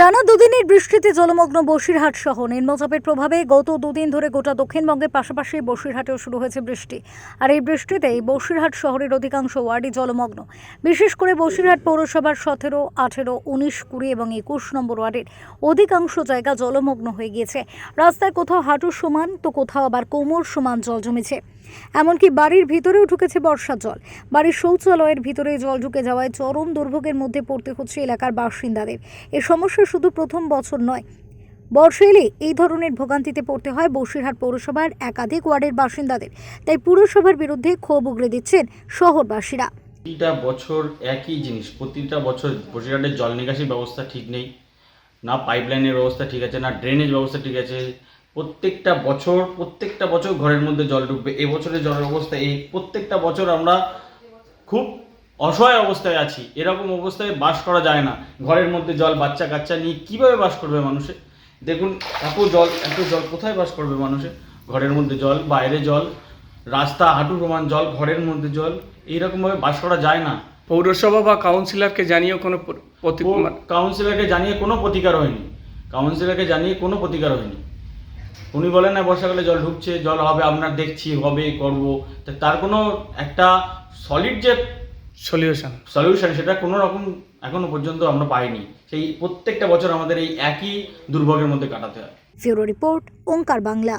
টানা দুদিনের বৃষ্টিতে জলমগ্ন বসিরহাট সহ নিম্নচাপের প্রভাবে গত দুদিন ধরে গোটা দক্ষিণবঙ্গের পাশাপাশি বসিরহাটেও শুরু হয়েছে বৃষ্টি। আর এই বৃষ্টিতেই বসিরহাট শহরের অধিকাংশ ওয়ার্ডই জলমগ্ন। বিশেষ করে বসিরহাট পৌরসভার সতেরো, আঠেরো, উনিশ, কুড়ি এবং একুশ নম্বর ওয়ার্ডের অধিকাংশ জায়গা জলমগ্ন হয়ে গিয়েছে। রাস্তায় কোথাও হাঁটু সমান, তো কোথাও আবার কোমর সমান জল জমেছে। এমনকি বাড়ির ভিতরেও ঢুকেছে বর্ষার জল। বাড়ির শৌচালয়ের ভিতরে জল ঢুকে যাওয়ায় চরম দুর্ভোগের মধ্যে পড়তে হচ্ছে এলাকার বাসিন্দাদের। এই সমস্যা শুধু প্রথম বছর নয়। বর্ষা এলে এই ধরনের ভোগান্তিতে পড়তে হয় বসিরহাট পৌরসভার একাধিক ওয়ার্ডের বাসিন্দাদের। তাই পুরসভার বিরুদ্ধে ক্ষোভ উগড়ে দিচ্ছেন শহরবাসীরা। প্রতিটা বছর একই জিনিস, প্রতিটা বছর বসিরহাটের জল নিকাশি ব্যবস্থা ঠিক নেই, না পাইপলাইনের ব্যবস্থা ঠিক আছে, না ড্রেনেজ ব্যবস্থা ঠিক আছে প্রত্যেকটা বছর প্রত্যেকটা বছর ঘরের মধ্যে জল ঢুকবে। এবছরের জলের অবস্থা এই। প্রত্যেকটা বছর আমরা খুব অসহায় অবস্থায় আছি। এরকম অবস্থায় বাস করা যায় না। ঘরের মধ্যে জল বাচ্চা কাচ্চা নিয়ে কীভাবে বাস করবে মানুষে? দেখুন এত জল এত জল কোথায় বাস করবে মানুষে? ঘরের মধ্যে জল বাইরে জল রাস্তা হাঁটু সমান জল ঘরের মধ্যে জল এইরকমভাবে বাস করা যায় না। পৌরসভা বা কাউন্সিলরকে জানিয়ে কোনো কাউন্সিলরকে জানিয়ে কোনো প্রতিকার হয়নি। কাউন্সিলরকে জানিয়ে কোনো প্রতিকার হয়নি। উনি বলেন না বর্ষাকালে জল ঢুকছে জল হবে আপনার দেখছি হবে করব। তা তার কোনো একটা সলিড যে সলিউশন সলিউশন সেটা কোনো রকম এখনও পর্যন্ত আমরা পাইনি। সেই প্রত্যেকটা বছর আমাদের এই একই দুর্ভোগের মধ্যে কাটাতে হয়। Bureau report Onkar Bangla.